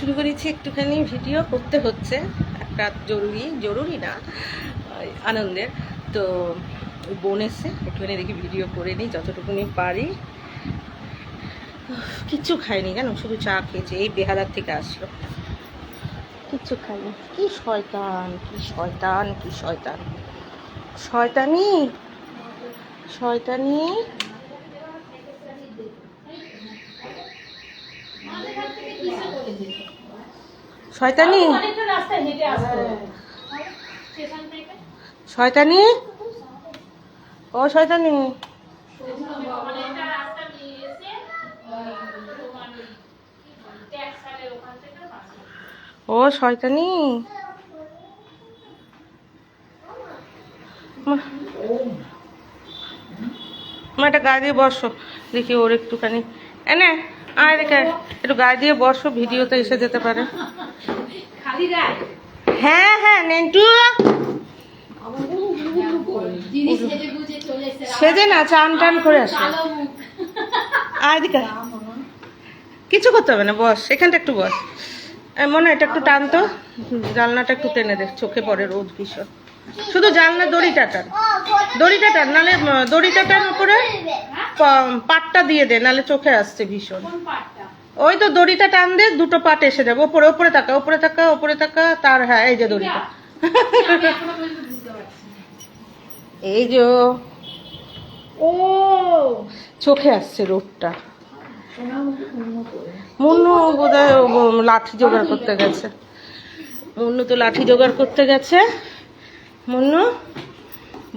শুরু করেছি একটুখানি ভিডিও করতে হচ্ছে। একটা জরুরি জরুরি না, আনন্দের। তো বোন এসে একটুখানি দেখি ভিডিও করে নিই, যতটুকুনি পারি। কিচ্ছু খাইনি জানো, শুধু চা খেয়েছি, এই বেহালার থেকে আসলো। কিচ্ছু খাইনি। কি শয়তান কি শয়তান কি শয়তান। শয়তানি? শয়তানি শয়তানি অনেকটা রাস্তায় হেঁটে আসতে হবে। স্টেশন থেকে শয়তানি ও শয়তানি অনেকটা রাস্তা নিয়ে এসে তোমার ট্যাক্স সালের ওখান থেকে। বাসে ও শয়তানি। মা- মা একটা দিয়ে বসো। দেখি ওর একটুখানি। এনে। আয় রেখে একটু গায়ে দিয়ে বসো ভিডিওতে এসে যেতে পারে। হ্যাঁ হ্যাঁ নেন্টু। সেজে না চান টান করে আসো। আয় দিকে কিছু করতে হবে না বস এখানটা একটু বস। মনে হয় এটা একটু টান তো জানলাটা একটু টেনে দেখ চোখে পড়ে রোদ ভীষণ। শুধু জানলা দড়িটা টান দড়িটা টান নালে দড়িটা টান উপরে পাটটা দিয়ে দে নালে চোখে আসছে ভীষণ। ওই তো দড়িটা টান দে দুটো পাট এসে যাবে। ওপরে ওপরে তাকা ওপরে তাকা ওপরে তাকা তার হ্যাঁ এই যে দড়িটা। এই যে ও। চোখে আসছে রোদটা মুন্নু ও লাঠি জোগাড় করতে গেছে। মুন্নু তো লাঠি জোগাড় করতে গেছে। মুন্নু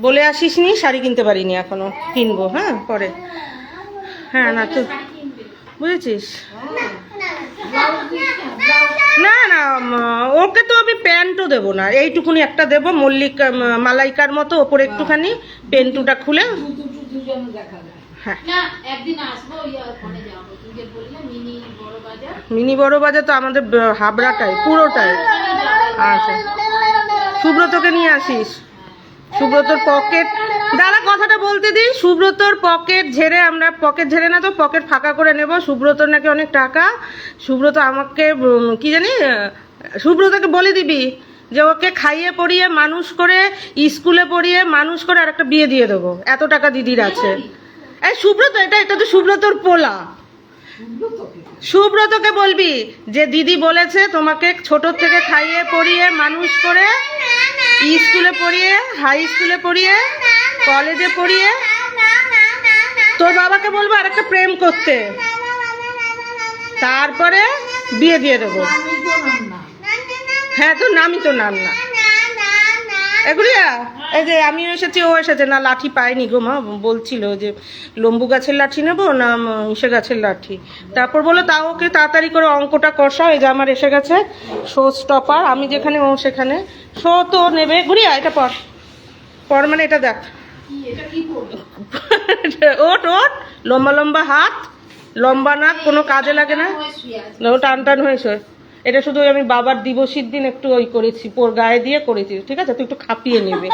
বলে আসিস নি শাড়ি কিনতে পারিনি এখনও। কিনবো হ্যাঁ? পরে। হ্যাঁ না তো। বুঝেছিস? না না ওকে তো আমি প্যান্টও দেবো না। এইটুকুনি একটা দেবো মল্লিকা মালাইকার মতো ওপরে একটুখানি পেন্টুটা খুলে। হ্যাঁ। মিনি মিনি বড় বাজার তো আমাদের হাবড়াটাই পুরোটাই। আচ্ছা। সুব্রতকে নিয়ে আসিস। সুব্রতর পকেট দাদা কথাটা বলতে দিই। সুব্রতর পকেট ঝেড়ে আমরা পকেট ঝেড়ে না তো পকেট ফাঁকা করে নেব। সুব্রতর নাকি অনেক টাকা। সুব্রত আমাকে কি জানি সুব্রতকে বলে দিবি যে ওকে খাইয়ে পড়িয়ে, মানুষ করে, স্কুলে পড়িয়ে, মানুষ করে আর একটা বিয়ে দিয়ে দেবো। এত টাকা দিদির আছে। এই সুব্রত, এটা এটা তো সুব্রতর পোলা। সুব্রতকে বলবি যে দিদি বলেছে তোমাকে ছোট থেকে খাইয়ে পড়িয়ে মানুষ করে স্কুলে পড়িয়ে হাই স্কুলে পড়িয়ে কলেজে পড়িয়ে তোর বাবাকে বলব আর একটা প্রেম করতে। তারপরে বিয়ে দিয়ে দেবো। হ্যাঁ তো নামই তো নাম না। এগুলিয়া এই যে আমি এসেছি, ও এসেছে। না, লাঠি পাইনি গো মা, বলছিল যে লম্বু গাছের লাঠি নেব না ইসে গাছের লাঠি। তারপর বলল তাও ওকে তাড়াতাড়ি করে অঙ্কটা কষা এই যে আমার এসে গেছে শো স্টপার আমি যেখানে, ও সেখানে। শো তো নেবে। ঘুরিয়া এটা পর। পর মানে এটা দেখ। ওট ওট লম্বা লম্বা হাত। লম্বা নাক, কোনো কাজে লাগে না। ও টান টান হয়েছে এটা শুধু আমি বাবার দিবসীর দিন একটু ওই করেছি পোর গায়ে দিয়ে করেছি ঠিক আছে? তুই একটু খাপিয়ে নিবি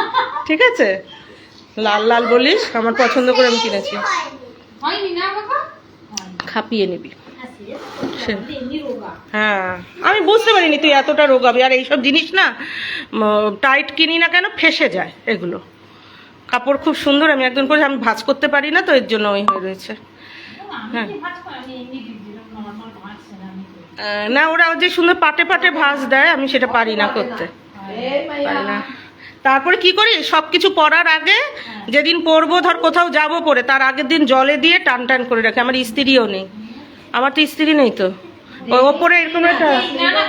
ঠিক আছে? লাল লাল বলিস আমার পছন্দ করে আমি কিনেছি। খাপিয়ে নিবি। সে- হ্যাঁ আমি বুঝতে পারিনি তুই এতটা রোগাবি আর এইসব জিনিস না টাইট কিনি না কেন ফেসে যায় এগুলো। কাপড় খুব সুন্দর আমি একজন করে আমি ভাজ করতে পারি না তো এর জন্য ওই হয়ে রয়েছে। হ্যাঁ। না ওরা যে সুন্দর পাটে পাটে ভাজ দেয় আমি সেটা পারি না করতে। পারি না। তারপরে কি করি? সব কিছু পরার আগে যেদিন পরবো ধর কোথাও যাব পরে তার আগের দিন জলে দিয়ে টান টান করে রাখি। আমার স্ত্রীও নেই। আমার তো স্ত্রী নেই তো। ওপরে এরকম একটা না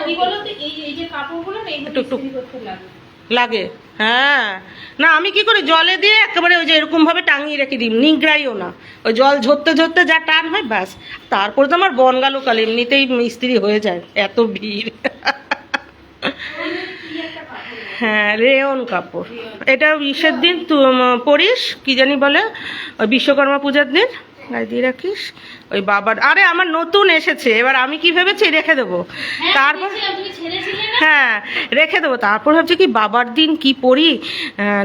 লাগে। হ্যাঁ। না, আমি কি করি, জলে দিয়ে একেবারে ওই যে এরকম ভাবে টাঙিয়ে রেখে দিই, নিংড়াইও না। ওই জল ঝরতে ঝরতে যা টান হয়, ব্যাস। তারপরে তো আমার বন গেল কাল এমনিতেই মিস্ত্রি হয়ে যায়, এত ভিড়। হ্যাঁ রেয়ন কাপড়। এটা ইসের দিন পরিস কি জানি বলে বিশ্বকর্মা পূজার দিন। গায়ে দিয়ে রাখিস। ওই বাবার আরে আমার নতুন এসেছে এবার আমি কি ভেবেছি রেখে দেবো? হ্যাঁ, তারপর হ্যাঁ রেখে দেবো। তারপর ভাবছি কি বাবার দিন কি পরি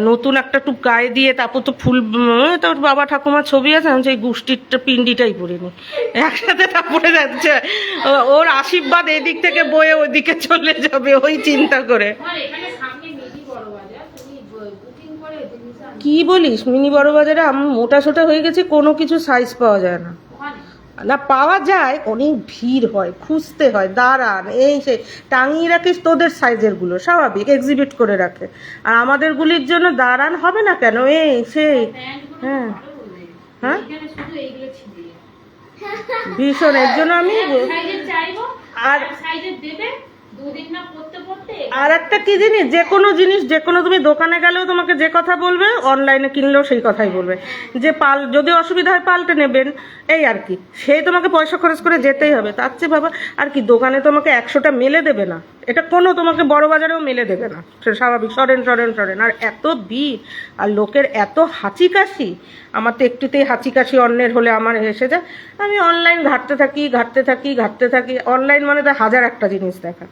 নতুন একটা টুক গায়ে দিয়ে তারপর তো ফুল উম, তোর বাবা ঠাকুমার ছবি আছে আমি সেই গুষ্টির পিন্ডিটাই পরিনি। একসাথে তারপরে যাচ্ছে। ওর আশীর্বাদ এদিক থেকে বয়ে ওদিকে চলে যাবে ওই চিন্তা করে আমার এখানে সামনে মিনি বড় বাজার তুমি বুকিং করে জিনিস আনবে কি বলিস? মিনি বড় বাজারে আমি মোটা সোটা হয়ে গেছি কোনো কিছু সাইজ পাওয়া যায় না। না পাওয়া যায় অনেক ভিড় হয় খুঁজতে হয় দাঁড়ান এই সে টাঙিয়ে রাখিস তোদের সাইজেরগুলো স্বাভাবিক এক্সিবিট করে রাখে। আর আমাদেরগুলির জন্য দাঁড়ান হবে না কেন? এই সেই হ্যাঁ। হ্যাঁ? ভীষণ এর জন্য আমি আর আর সাইজের দেবে। আর একটা কি জিনিস? যে কোনো জিনিস, যে কোনো তুমি দোকানে গেলেও তোমাকে যে কথা বলবে অনলাইনে কিনলেও সেই কথাই বলবে। যে পাল, যদি অসুবিধা হয় পাল্টে নেবেন, এই আর কি। সেই তোমাকে পয়সা খরচ করে যেতেই হবে। তার চেয়ে বাবা আর কি, দোকানে তোমাকে একশোটা মেলে দেবে না। এটা কোনো তোমাকে বড় বাজারেও মেলে দেবে না। সে স্বাভাবিক, সরেন সরেন সরেন। আর এত ভিড়, আর লোকের এত হাঁচি কাশি আমার তো একটুতেই হাঁচি কাশি অন্যের হলে আমার এসে যায়। আমি অনলাইন ঘাটতে থাকি ঘাটতে থাকি ঘাটতে থাকি। অনলাইন মানে তো হাজার একটা জিনিস দেখা।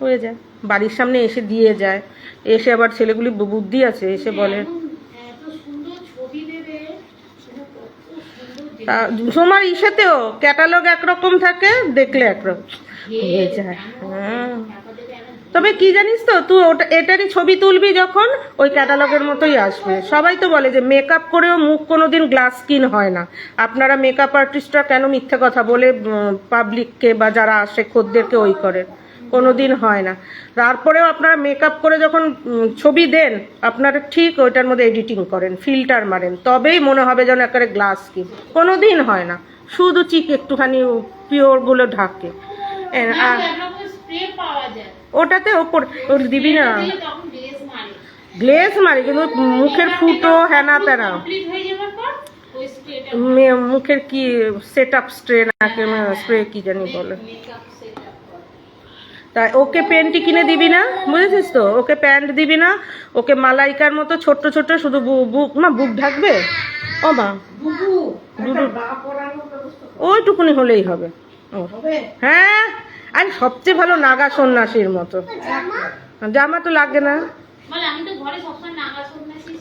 হয়ে যায়। বাড়ির সামনে এসে দিয়ে যায়। এসে আবার ছেলেগুলি বুদ্ধি আছে এসে বলে সুন্দর তা তোমার ইসেতেও ক্যাটালগ একরকম থাকে দেখলে একরকম হয়ে যায়। হ্যাঁ। তবে কি জানিস তো তুই ওটা এটারই ছবি তুলবি যখন ওই ক্যাটালগের মতোই আসবে। সবাই তো বলে যে মেকআপ করেও মুখ কোনোদিন গ্লাস স্কিন হয় না। আপনারা মেকআপ আর্টিস্টরা কেন মিথ্যে কথা বলে পাবলিককে বা যারা আসে খদ্দেরকে ওই করে? কোনোদিন হয় না। তারপরেও আপনারা মেকআপ করে যখন ছবি দেন আপনারা ঠিক ওইটার মধ্যে এডিটিং করেন ফিল্টার মারেন তবেই মনে হবে যেন একেবারে গ্লাস স্কিন কোনোদিন হয় না। শুধু চিক একটুখানি পিওরগুলো ঢাকে। আর স্প্রে ওটাতে ওপর দিবি না? ড্রেস মারে। কিন্তু মুখের ফুটো হ্যানা হয়ে মে- মুখের কি সেট আপ স্ট্রে নাকি স্প্রে কি জানি বলে মেকআপ সেট আপ করে তাই ওকে প্যান্টই কিনে দিবি না? বুঝেছিস তো? ওকে প্যান্ট দিবি না? ওকে মালাইকার মতো ছোট্ট ছোট্ট শুধু বু- বুক না বুক ঢাকবে? ও মা। ওইটুকুনি হলেই হবে। হ্যাঁ? আর সবচেয়ে ভালো নাগা সন্ন্যাসীর মতো। জামা? তো লাগে না।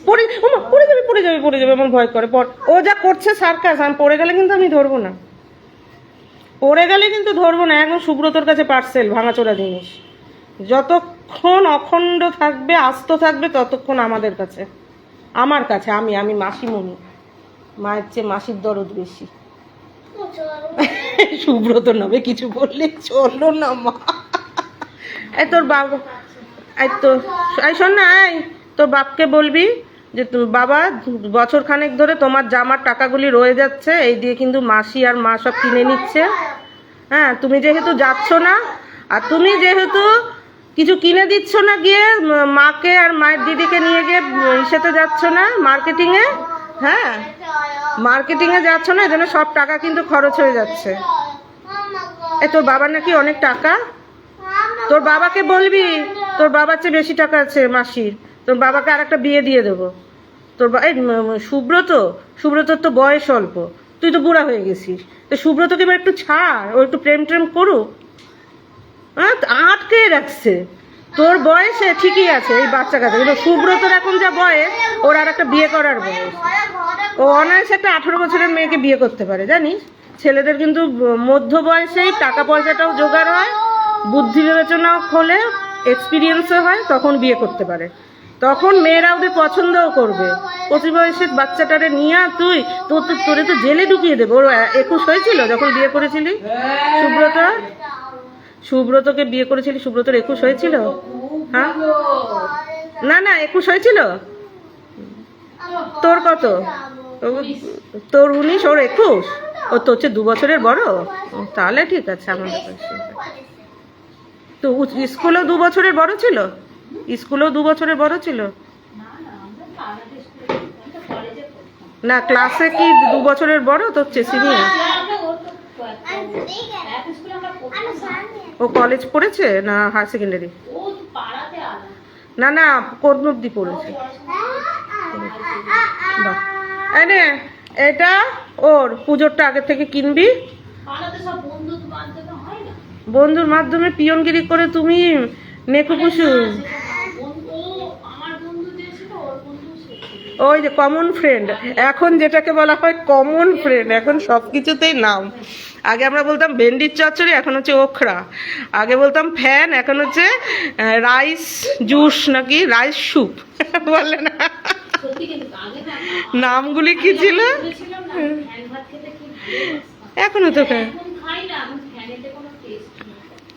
পড়ে যাবে পড়ে যাবে পড়ে যাবে আমার ভয় করে। পর ও যা করছে সার্কাস আমি পড়ে গেলে কিন্তু আমি ধরবো না। পড়ে গেলে কিন্তু ধরবো না। এখন সুব্রতর কাছে পার্সেল ভাঙাচোরা জিনিস। যতক্ষণ অখণ্ড থাকবে আস্ত থাকবে ততক্ষণ আমাদের কাছে। আমার কাছে আমি আমি মাসিমণি। মায়ের চেয়ে মাসির দরদ বেশি। সুব্রত নবে কিছু বললে চলো না মা। এই তোর বাবা এই তো এই শোন না এই তোর বাপকে বলবি যে বাবা বছর খানেক ধরে তোমার জামার টাকাগুলি রয়ে যাচ্ছে, এই দিয়ে কিন্তু মাসি আর মা সব কিনে নিচ্ছে। হ্যাঁ তুমি যেহেতু যাচ্ছ না, আর তুমি যেহেতু কিছু কিনে দিচ্ছ না, গিয়ে মাকে আর মায়ের দিদিকে নিয়ে গিয়ে ইসেতে যাচ্ছ না মার্কেটিংয়ে হ্যাঁ মার্কেটিংয়ে যাচ্ছ না, এজন্য সব টাকা কিন্তু খরচ হয়ে যাচ্ছে। এ, তোর বাবার নাকি অনেক টাকা? তোর বাবাকে বলবি, তোর বাবার চেয়ে বেশি টাকা আছে মাসির। তোর বাবাকে আর একটা বিয়ে দিয়ে দেবো। তোর বা- এই সুব্রত, সুব্রতর তো বয়স অল্প। তুই তো বুড়া হয়ে গেছিস। তো সুব্রতকে এবার একটু ছাড়, ও একটু প্রেম ট্রেম করুক। হ্যাঁ আটকে রাখছে। তোর বয়সে ঠিকই আছে এই বাচ্চা কাছে কিন্তু সুব্রতর এখন যা বয়স, ওর আর একটা বিয়ে করার বয়স। ও অনায়াসে একটা আঠেরো বছরের মেয়েকে বিয়ে করতে পারে, জানিস? ছেলেদের কিন্তু মধ্য বয়সেই টাকা পয়সাটাও জোগাড় হয়, বুদ্ধি বিবেচনাও খোলে এক্সপিরিয়েন্সও হয়, তখন বিয়ে করতে পারে। তখন মেয়েরা ওদের পছন্দও করবে। পঁচিশ বয়সের বাচ্চাটারে নিয়ে তুই তোর তো তোরে তো জেলে ঢুকিয়ে দেবে। ওর একুশ হয়েছিল যখন বিয়ে করেছিলি? সুব্রত? সুব্রতকে বিয়ে করেছিলি? সুব্রতর একুশ হয়েছিল? হ্যাঁ? না না একুশ হয়েছিল? তোর কত? তোর উনিশ ওর একুশ? ও তোর হচ্ছে দু বছরের বড় তাহলে ঠিক আছে আমাদের তো স্কুলেও দু বছরের বড় ছিল? স্কুলেও দু বছরের বড় ছিল? না, ক্লাসে কি দু বছরের বড় সিনিয়র তো এক স্কুলে ও কলেজ পড়েছে না হায়ার সেকেন্ডারি না না, কোন অব্দি পড়েছে? এটা ওর, পুজোরটা আগে থেকে কিনবি। বন্ধুর মাধ্যমে পিয়নগিরি করে তুমি নেকুপুসু ও আমার বন্ধু যে ছিল ওর বন্ধু সে ছিল। ওই যে কমন ফ্রেন্ড এখন যেটাকে বলা হয় কমন ফ্রেন্ড এখন সব কিছুতেই নাম। আগে আমরা বলতাম ভেন্ডির চচ্চড়ি এখন হচ্ছে ওখরা। আগে বলতাম ফ্যান এখন হচ্ছে রাইস জুস নাকি রাইস স্যুপ বলে না। নামগুলি কি ছিল? ফ্যান। এখনও তো খায়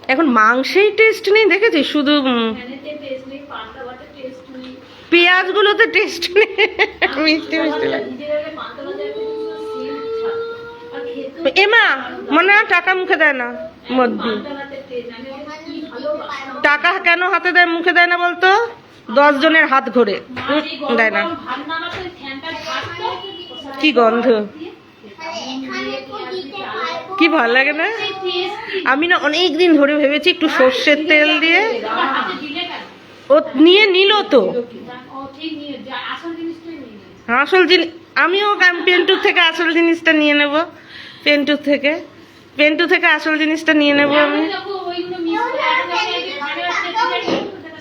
এখন মাংসেই টেস্ট নেই দেখেছিস? শুধু উম, ফ্যানেতে টেস্ট নেই পান্তা ভাতের টেস্ট নেই পেঁয়াজগুলোতে টেস্ট নেই। মিষ্টি মিষ্টি লাগে। এমা, মনে টাকা মুখে দেয় না, মধ্যে। টাকা কেন হাতে দেয়, মুখে দেয় না বলতো? দশ জনের হাত ঘোরে। দেয় না। কি গন্ধ। কি ভালো লাগে না? আমি না অনেক দিন ধরে ভেবেছি একটু সর্ষের তেল দিয়ে ও নিয়ে নিল তো। আসল জিনিস আমিও পেন্টুর থেকে আসল জিনিসটা নিয়ে নেব। পেন্টুর থেকে। পেন্টু থেকে আসল জিনিসটা নিয়ে নেব আমি?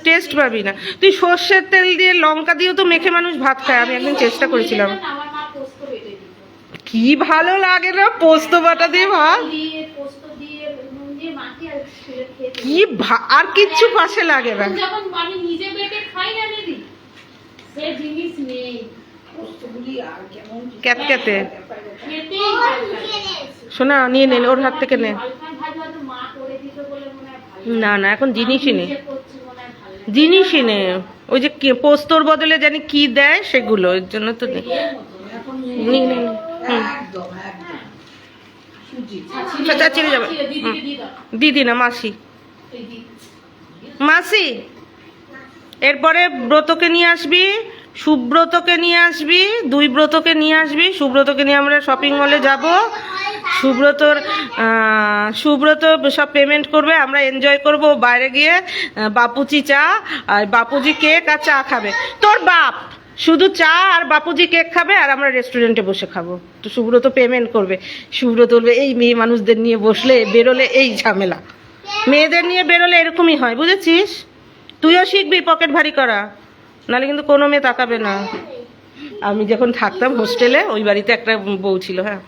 টেস্ট পাবি না। তুই সর্ষের তেল দিয়ে লঙ্কা দিয়েও তো মেখে মানুষ ভাত খায়। আমি একদিন চেষ্টা করেছিলাম। কি ভালো লাগে না পোস্ত বাটা দিয়ে ভাত দিয়ে পোস্ত দিয়ে নুন দিয়ে মাখিয়ে আর ছেড়ে খেয়ে দিত। কি ভা- আর কিচ্ছু পাশে লাগে না। যখন আমি নিজে বেটে খাই না দিদি সে জিনিস নেই। ক্যাতক্যাতে। শোনা নিয়ে নে ওর হাত থেকে নে। না না এখন জিনিসই নেই। জিনিসই ওই যে পোস্তর বদলে জানি কি দেয় সেগুলো এর জন্য তো নেই। হুম। দিদি না মাসি। মাসি, এরপরে ব্রতকে নিয়ে আসবি, সুব্রতকে নিয়ে আসবি, দুই ব্রতকে নিয়ে আসবি, সুব্রতকে নিয়ে আমরা শপিং মলে যাব। সুব্রতর সুব্রত সব পেমেন্ট করবে, আমরা এনজয় করব বাইরে গিয়ে বাপুচি চা, আর বাপুজি কেক আর চা খাবে। তোর বাপ শুধু চা আর বাপুজি কেক খাবে, আর আমরা রেস্টুরেন্টে বসে খাব। তো সুব্রত পেমেন্ট করবে। সুব্রত বলবে, এই মেয়ে মানুষদের নিয়ে বসলে, বেরোলে এই ঝামেলা। মেয়েদের নিয়ে বেরোলে এরকমই হয় বুঝেছিস? তুইও শিখবি পকেট ভারী করা নাহলে কিন্তু কোনো মেয়ে তাকাবে না। আমি যখন থাকতাম হোস্টেলে ওই বাড়িতে একটা বউ ছিল হ্যাঁ।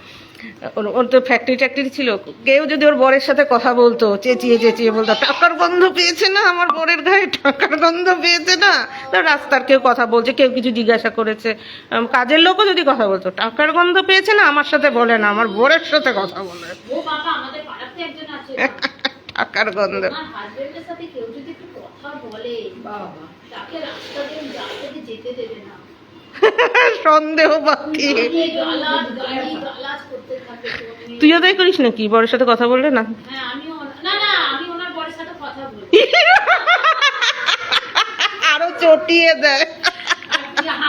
ওর- তো ফ্যাক্টরি ট্যাক্টরি ছিল কেউ যদি ওর বরের সাথে কথা বলতো চেঁচিয়ে চেঁচিয়ে বলতো টাকার গন্ধ পেয়েছে না আমার বরের গায়ে? টাকার গন্ধ পেয়েছে না? তো রাস্তার কেউ কথা বলছে কেউ কিছু জিজ্ঞাসা করেছে। কাজের লোকও যদি কথা বলতো টাকার গন্ধ পেয়েছে না আমার সাথে? বলে না আমার বরের সাথে কথা বলে। টাকার গন্ধ। আমার হাজবেন্ডের সাথে কেউ যদি একটু কথা বলে তাকে রাস্তা দিয়ে রাস্তাতে যেতে দেবে না। সন্দেহ বাকি। তুইও তাই করিস নাকি? বরের সাথে কথা বললে না? হ্যাঁ আমিও না না আমি ওনার বরের সাথে কথা বলি। আরও চটিয়ে দেয়।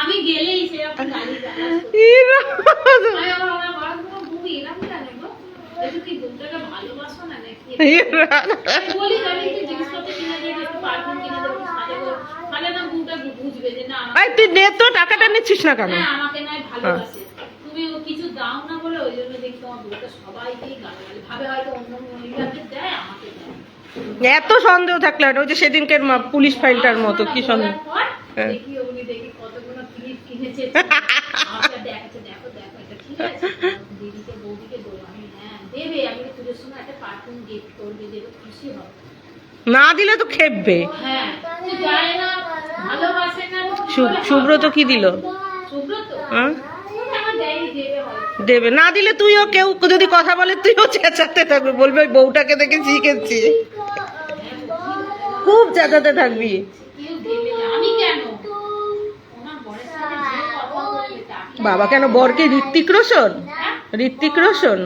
আমি গেলেই সেরকম গালি তুই নে তো টাকাটা নিচ্ছিস না কেন হ্যাঁ, আমাকে নয় ভালোবাসে। তুমি কিছু দাও না বলে ওই জন্য দেখি তোমার বউটা সবাইকেই গালাগালি। ভাবে হয়তো অন্য মহিলাকে দেয়, আমাকে এত সন্দেহ থাকলে না। ওই যে সেদিনকে পুলিশ ফাইলটার মতো কি সন্দেহ হ্যাঁ। দেখি কতগুলো কিনেছে দেখো দেখো এটা ঠিক আছে দিদিকে বৌদিকে দেবো আমি হ্যাঁ দেবে আমি পুজোর সময় একটা পারফিউম গিফট করবে দেবে খুশি হবে। না দিলে তো খেপবে। হ্যাঁ যায় না ভালোবাসে না সু- সুব্রত কি দিল? সুব্রত হ্যাঁ? দেবে না দিলে তুইও কেউ যদি কথা বলে তুইও চেঁচাতে থাকবি বলবে ওই বউটাকে দেখে শিখেছি। খুব চেঁচাতে থাকবি। বাবা কেন বরকে ঋত্বিক রোশন? হ্যাঁ? ঋত্বিক রোশন?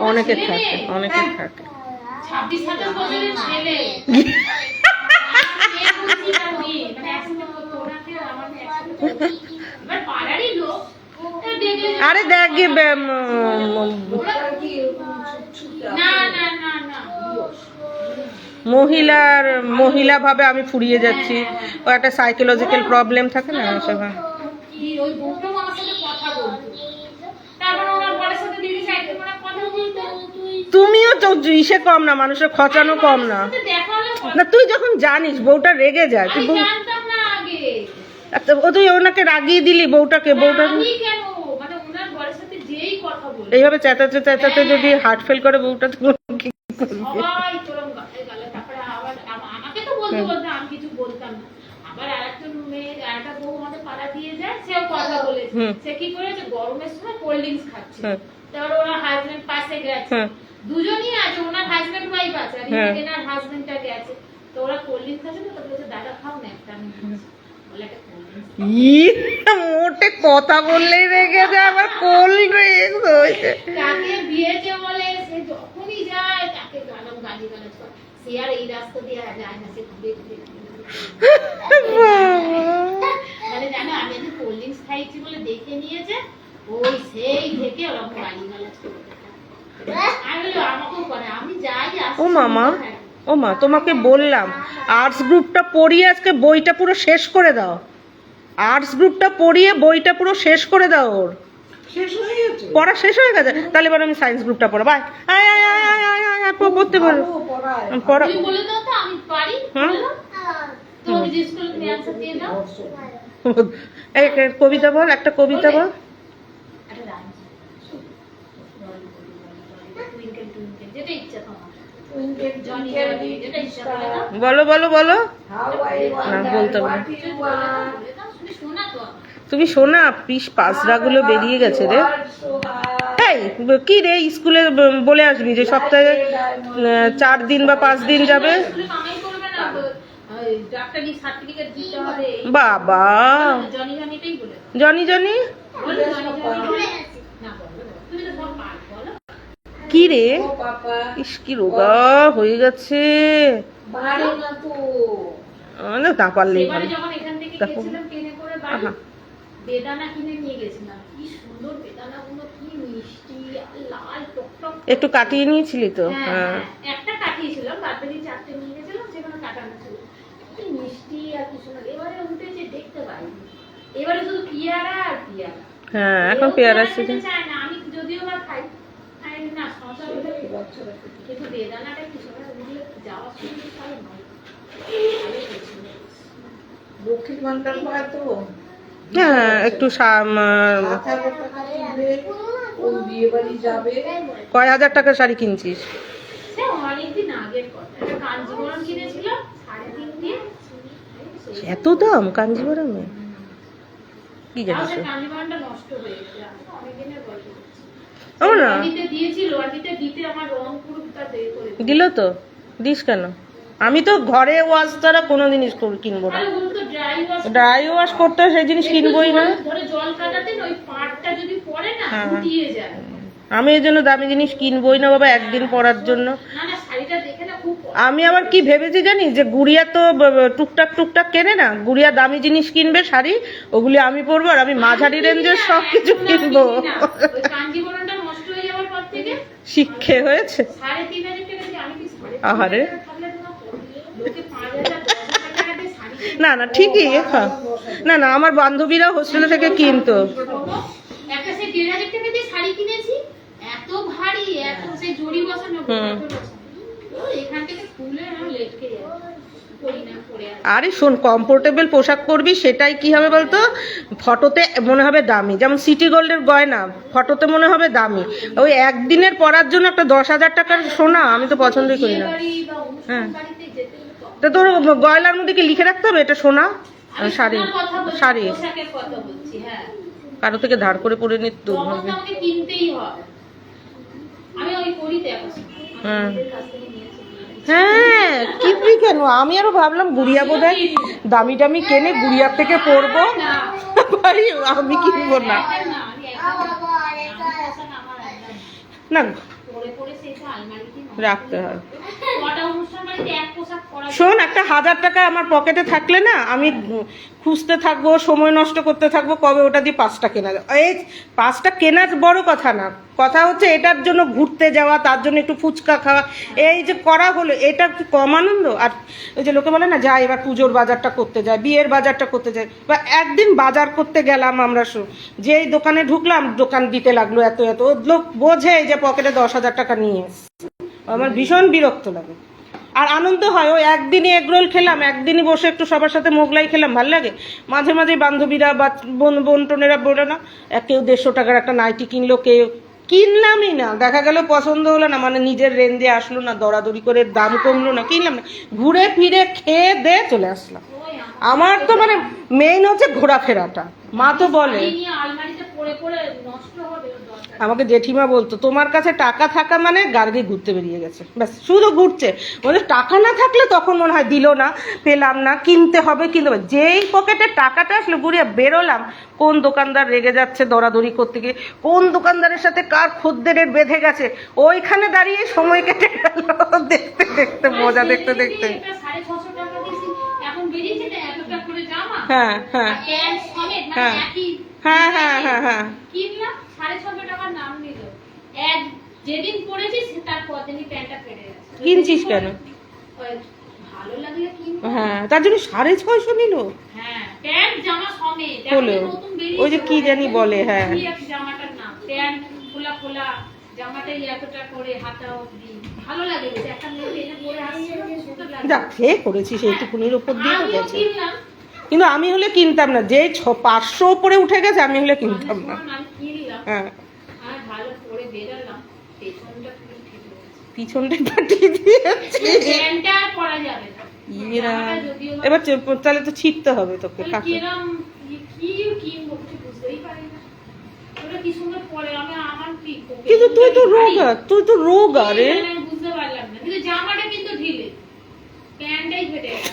অনেকে থাকে মেয়ে। অনেকে থাকে। ছাব্বিশ সাতাশ বছরের ছেলে। মেয়ে বলছি না মেয়ে, মানে আর দেখ। মহিলার মহিলা ভাবে আমি ফুরিয়ে যাচ্ছি। ও একটা সাইকোলজিক্যাল প্রবলেম থাকে না সব তুমিও তো ইসে কম না মানুষের খচানো কম না। না তুই যখন জানিস বউটা রেগে যায় তুই ও তুই ওনাকে রাগিয়ে দিলি বউটাকে বউটা এইভাবে চেঁচাতে চেঁচাতে যদি হার্ট ফেল করে বউটা দিয়ে যায় সেও কথা বলেছে সে কি করেছে? গরমের সময় কোল্ড ড্রিঙ্কস খাচ্ছে। তারপরে হাজবেন্ড পাশে গেছে। দুজনই আছে ওনার হাজবেন্ড ওয়াইফ আছে আর। এনার হাজবেন্ডটা গেছে। তো ওরা কোল্ড ড্রিঙ্কস খাচ্ছে তো বলছে দাদা খাও না একটা আমি বলে একটা মোটে কথা বললেই রেগে যায় আবার কোল্ড ড্রিঙ্কস হয়েছে। তাকে দিয়েছে বলে সে যখনই যায় তাকে গালাম গালি গালাজ করে। সে আর এই রাস্তা দিয়ে যায় না সে ঘুরে ঘুরে ঘুরে ঘুরে। জানো আমি একদিন কোল্ড ড্রিঙ্কস খাইছি বলে দেখে নিয়েছে ওই সেই থেকে ওরকম গালি গালাজ করে আমি বলি, আমাকেও করে আমি যাই আসি ও মামা হ্যাঁ। ও মা তোমাকে বললাম আর্টস গ্রুপটা পড়িয়ে আজকে বইটা পুরো শেষ করে দাও আর্টস গ্রুপটা পড়িয়ে বইটা পুরো শেষ করে দাও ওর পড়া শেষ হয়ে গেছে। তাহলে এবার আমি সায়েন্স গ্রুপটা পড়ো বাই আয় আয় আয় আয় আয় আয় আয় পড়তে পারো পড়া পারি? একটা কবিতা বল একটা কবিতা বল। বলো বলো বলো। না বলতে হবে তুমি শোনা পিস পাঁচরাগুলো বেরিয়ে গেছে রে। এই কি রে স্কুলে বলে আসবি যে সপ্তাহে চার দিন বা পাঁচ দিন যাবে? বাবা। জনি। জনি? কি রে? ইস কি রোগা হয়ে গেছে। না তা। পারলেই দেখো। বেদানা কিনে নিয়ে গেছিলাম। কি সুন্দর বেদানা গুলো কি মিষ্টি লাল টক টক একটু কাটিয়ে নিয়েছিলি তো? হ্যাঁ, হ্যাঁ। হ্যাঁ, একটা কাটিয়েছিলাম বাদ বাকি চারটে নিয়ে গেছিলাম সেখানে কাটানো ছিল। কি মিষ্টি আর কি সুন্দর। এবারে উঠেছে দেখতে পাইনি। এবারে শুধু পিয়ারা আর পিয়ারা। হ্যাঁ এখন পেয়ারা সিজন চায় না আমি যদিও বা খাই খাই না শশা হলে কিন্তু বেদানাটা কি সময় ওগুলো যাওয়ার সময় খাই নয় ভালো হয়েছিল। লক্ষ্মীর ভান্ডার তো। হ্যাঁ একটু কয় হাজার টাকা শাড়ি কিনছিস? এত দাম কাঞ্জিবরমে? কি জানিস? না? আমার দিল। দিল তো? দিস কেন? আমি তো ঘরে ওয়াশ ছাড়া কোনো জিনিস কিনবো না। ড্রাই ওয়াশ করতে সেই জিনিস কিনবোই না। হ্যাঁ। আমি এই জন্য দামি জিনিস কিনবোই না বাবা একদিন পরার জন্য। আমি আবার কি ভেবেছি জানিস? যে গুড়িয়া তো টুকটাক টুকটাক কেনে না। গুড়িয়া দামি জিনিস কিনবে শাড়ি ওগুলি আমি পরবো আর আমি মাঝারি রেঞ্জের সব কিছু কিনবো। হয়ে শিক্ষে হয়েছে। আহারে। হাজার টাকা থাকলে তো না। না ঠিকই না না আমার বান্ধবীরা হোস্টেলে থেকে কিনতো। আর শোন কমফোর্টেবল পোশাক পরবি সেটাই কি হবে বলতো? ফটোতে মনে হবে দামি। যেমন সিটি গোল্ডের গয়না ফটোতে মনে হবে দামি। ওই একদিনের পরার জন্য একটা দশ হাজার টাকার সোনা আমি তো পছন্দই করি না। হ্যাঁ। বাড়িতে যেতে হলে তখন তা তোর গয়লার মধ্যে কি লিখে রাখতে হবে? এটা সোনা? শাড়ি। সোনার কথা বলছি, শাড়ি। হ্যাঁ। কারও থেকে ধার করে পরে নিত তখন তো হবে। আমি ওই করিতে হ্যাঁ। কাছ হ্যাঁ কিনবি কেন? আমি আরও ভাবলাম গুড়িয়া বোধ দামি দামি কেনে গুড়িয়ার থেকে পরবো। আমি কিনবো না। না, রাখতে হয়। শোন, একটা হাজার টাকা আমার পকেটে থাকলে না, আমি খুঁজতে থাকব, সময় নষ্ট করতে থাকব, কবে ওটা দিয়ে পাঁচটা কেনা এই পাঁচটা কেনার বড় কথা না। কথা হচ্ছে এটার জন্য ঘুরতে যাওয়া, তার জন্য একটু ফুচকা খাওয়া, এই যে করা হলো, এটা কি কম আনন্দ? আর ওই যে লোকে বলে না যাই এবার পুজোর বাজারটা করতে যায়, বিয়ের বাজারটা করতে যায়, বা একদিন বাজার করতে গেলাম আমরা যেই দোকানে ঢুকলাম, দোকান দিতে লাগল এত এত লোক বোঝে যে পকেটে দশ হাজার টাকা নিয়ে এসছে। আমার ভীষণ বিরক্ত লাগে। আর আনন্দ হয়, ও একদিনই এগরোল খেলাম, একদিনই বসে একটু সবার সাথে মোগলাই খেলাম, ভালো লাগে? মাঝে মাঝে বান্ধবীরা বা বোন বোন টোনেরা বলে না কেউ দেড়শো টাকার একটা নাইটি কিনলো, কেউ কিনলামই না, দেখা গেল পছন্দ হলো না মানে নিজের রেঞ্জে আসলো না, দরাদরি করে দাম কমলো না, কিনলাম না, ঘুরে ফিরে খেয়ে দে চলে আসলাম। আমার তো মানে মেইন হচ্ছে ঘোরাফেরাটা, মা তো বলে আমাকে জেঠিমা বলতো তোমার কাছে টাকা থাকা মানে গার্গে ঘুরতে বেরিয়ে গেছে। ব্যাস শুধু ঘুরছে। বলে টাকা না থাকলে তখন মনে হয় দিল না পেলাম না কিনতে হবে কিনতে হবে। যেই পকেটে টাকাটা আসলে ঘুরিয়ে বেরোলাম কোন দোকানদার রেগে যাচ্ছে দরাদরি করতে গিয়ে কোন দোকানদারের সাথে কার খদ্দেরের বেঁধে গেছে ওইখানে দাঁড়িয়ে সময় কেটে গেল। দেখতে দেখতে মজা দেখতে দেখতে। এখন বেরিয়েছে হ্যাঁ হ্যাঁ। মানে হ্যাঁ। হ্যাঁ হ্যাঁ হ্যাঁ হ্যাঁ। কিনলাম সাড়ে ছশো টাকার নাম নিল। এক যেদিন পরেছি সে তার পরদিনই প্যান্টটা ফেটে গেছে। কিনছিস কেন? ভালো লাগলে কিনবো হ্যাঁ তার জন্য সাড়ে ছয়শো নিল? হ্যাঁ প্যান্ট জামা সমেত। হলো। ওই যে কি জানি বলে, হ্যাঁ। কি এক জামাটার নাম। প্যান্ট খোলা খোলা জামাটাই এতটা করে হাতা অবধি। ভালো লাগে একটা মেয়ে পরে আসছে যাক সে করেছিস এইটুকুনির উপর দিয়ে গেছে কিনলাম কিন্তু আমি হলে কিনতাম না। যে ছ পাঁচশো উপরে উঠে গেছে আমি হলে কিনতাম না। হ্যাঁ। পেছনটা পাঠিয়ে দিয়েছি। এবার তাহলে তো ছিটতে হবে তোকে কাকে? কিন্তু তুই তো রোগা তুই তো রোগা রে। বুঝতে পারলাম না। কিন্তু জামাটা কিন্তু ঢিলে। প্যান্টটাই ফেটে গেছে।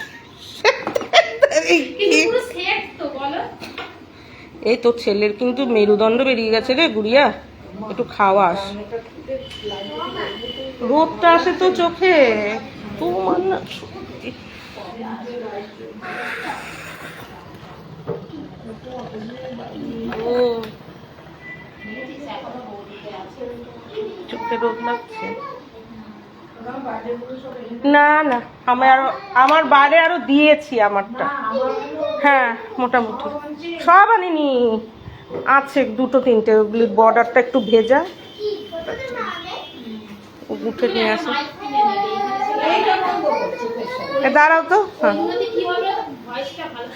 এই তোর ছেলের কিন্তু মেরুদণ্ড বেরিয়ে গেছে রে গুড়িয়া। একটু খাওয়াস রোদটা আসে তো চোখে। তোমার না চোখে রোদ লাগছে। না না, আমি আরও আমার বাইরে আরও দিয়েছি আমারটা। হ্যাঁ মোটামুটি। সব আনিনি। আছে দুটো, তিনটে, ওগুলি বর্ডারটা একটু ভেজা। উঠে নিয়ে আসে। দাঁড়াও তো। হ্যাঁ।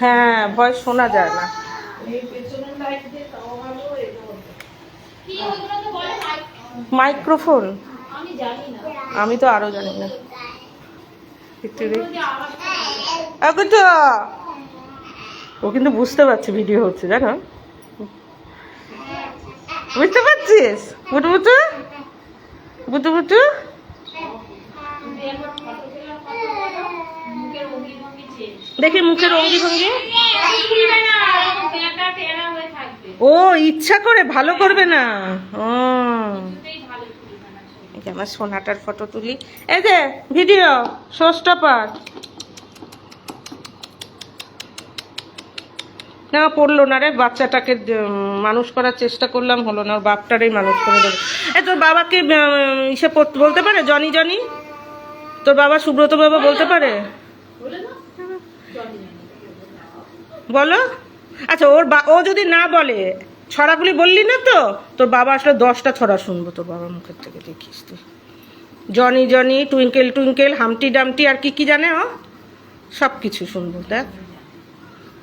হ্যাঁ ভয় শোনা যায় না। মাইক্রোফোন? আমি তো আরও জানি না। ও কিন্তু বুঝতে পারছে ভিডিও হচ্ছে জানো? বুঝতে পারছিস? বুটু? দেখি মুখের অঙ্গি ভঙ্গি। ও ইচ্ছা করে ভালো করবে না। ও কিছুতেই ভালো খুলবে না এই যে আমার সোনাটার ফটো তুলি। এই যে ভিডিও শোস্টপার না, পড়ল না রে, বাচ্চাটাকে মানুষ করার চেষ্টা করলাম, হলো না বাপটারই মানুষ করে দেবে। এ তোর বাবাকে ইসে বলতে পারে? Johnny Johnny? তোর বাবা সুব্রত বাবা বলতে পারে? বলো। আচ্ছা ওর বা ও যদি না বলে ছড়াগুলি বললি না তো? তোর বাবা আসলে দশটা ছড়া শুনব তোর বাবার মুখের থেকে, দেখিস তুই। Johnny Johnny, twinkle twinkle, Humpty, Dumpty, আর কি কি জানে ও? সব কিছু শুনব, দেখ।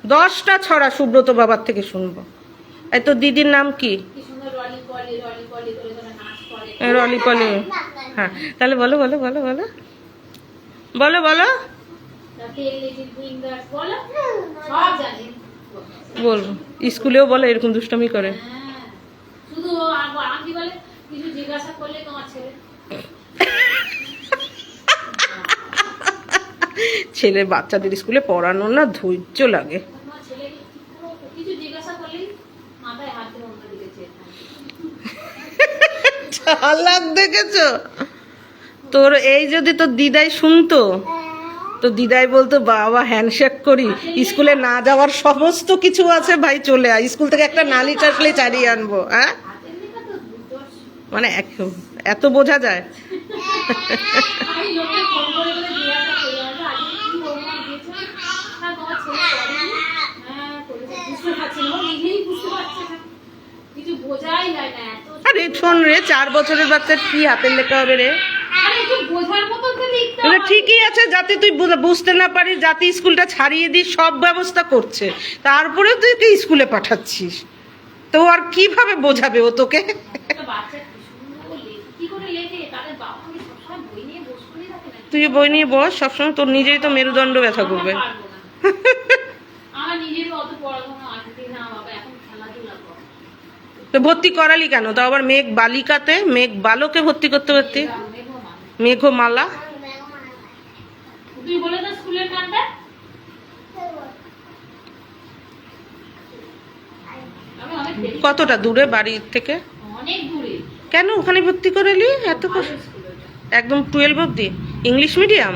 দশটা ছড়া সুব্রত বাবার থেকে শুনব। এই তোর দিদির নাম কি? রলি পলি হ্যাঁ তাহলে বলো বলো বলো বলো। বলো বলো। বলব। স্কুলেও বলে, এরকম দুষ্টামি করে। ছেলে বাচ্চাদের স্কুলে পড়ানো না ধৈর্য লাগে। দেখেছ? তোর এই যদি তোর দিদাই শুনতো তো দিদাই বলতো বাবা হ্যান্ডশেক করি স্কুলে না যাওয়ার সমস্ত কিছু আছে ভাই চলে আয় স্কুল থেকে একটা নালি চাটলে চালিয়ে আনব হ্যাঁ মানে এত বোঝা যায় বোঝাই যায় না এত আরে শোন রে চার বছরের বাচ্চার কি হাতের লেখা হবে রে? ঠিকই আছে যাতে তুই বুঝতে না পারিস যাতে স্কুলটা ছাড়িয়ে দিস সব ব্যবস্থা করছে। তারপরেও তুই তুই স্কুলে পাঠাচ্ছিস। তো আর কীভাবে বোঝাবে ও তোকে? তুই বই নিয়ে বস সবসময় তোর নিজেই তো মেরুদণ্ড ব্যথা করবে। আমার নিজেরও অত পড়াশোনা আসবে না বাবা এখন খেলাধুলা কর। তো ভর্তি করালি কেন? তো আবার মেঘ বালিকাতে মেঘ বালকে ভর্তি করতে পারতি মেঘমালা। কতটা দূরে বাড়ির থেকে? কেন ওখানে ভর্তি করালি? এত। একদম টুয়েলভ অবধি? ইংলিশ মিডিয়াম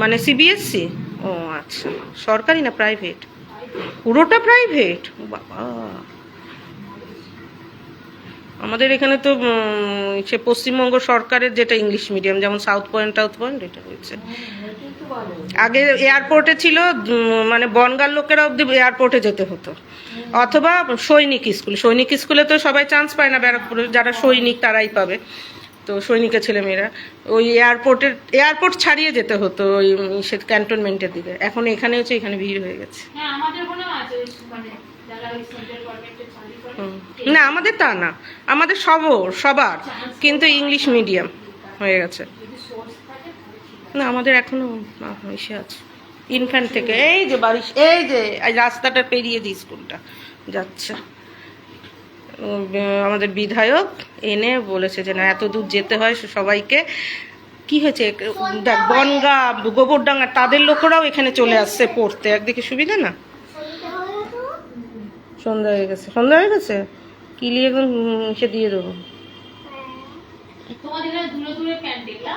মানে সিবিএসসি ও আচ্ছা। সরকারি না প্রাইভেট পুরোটা প্রাইভেট বাবা। আমাদের এখানে তো সে পশ্চিমবঙ্গ সরকারের যেটা ইংলিশ মিডিয়াম যেমন সাউথ পয়েন্ট টাউথ পয়েন্ট এটা হয়েছে। আগে এয়ারপোর্টে ছিল মানে বনগার লোকেরা অব্দি এয়ারপোর্টে যেতে হতো। অথবা সৈনিক স্কুল, সৈনিক স্কুলে তো সবাই চান্স পায় না ব্যারাকপুরে, যারা সৈনিক তারাই পাবে। তো সৈনিকের ছেলেমেয়েরা, ওই এয়ারপোর্টের এয়ারপোর্ট ছাড়িয়ে যেতে হতো ওই সে ক্যান্টনমেন্টের দিকে। এখন এখানে হচ্ছে, এখানে ভিড় হয়ে গেছে। হ্যাঁ আমাদের আছে মানে যারা ওই না, আমাদের তা না। আমাদের সব সবার, কিন্তু ইংলিশ মিডিয়াম হয়ে গেছে। না, আমাদের এখনও এসে আছে। ইনফ্যান্ট থেকে। এই যে বাড়ি এই যে রাস্তাটা পেরিয়ে দিই স্কুলটা। যাচ্ছে। আমাদের বিধায়ক এনে বলেছে যে না, এত দূর যেতে হয় সবাইকে। কি হয়েছে? দেখ, বনগা, গোবরডাঙ্গা, তাদের লোকেরাও এখানে চলে আসছে পড়তে। একদিকে সুবিধা না? সন্ধ্যা হয়ে গেছে। সন্ধ্যা হয়ে গেছে? কিলি এখন সে দিয়ে দেবো। তোমাদের দূরে দূরে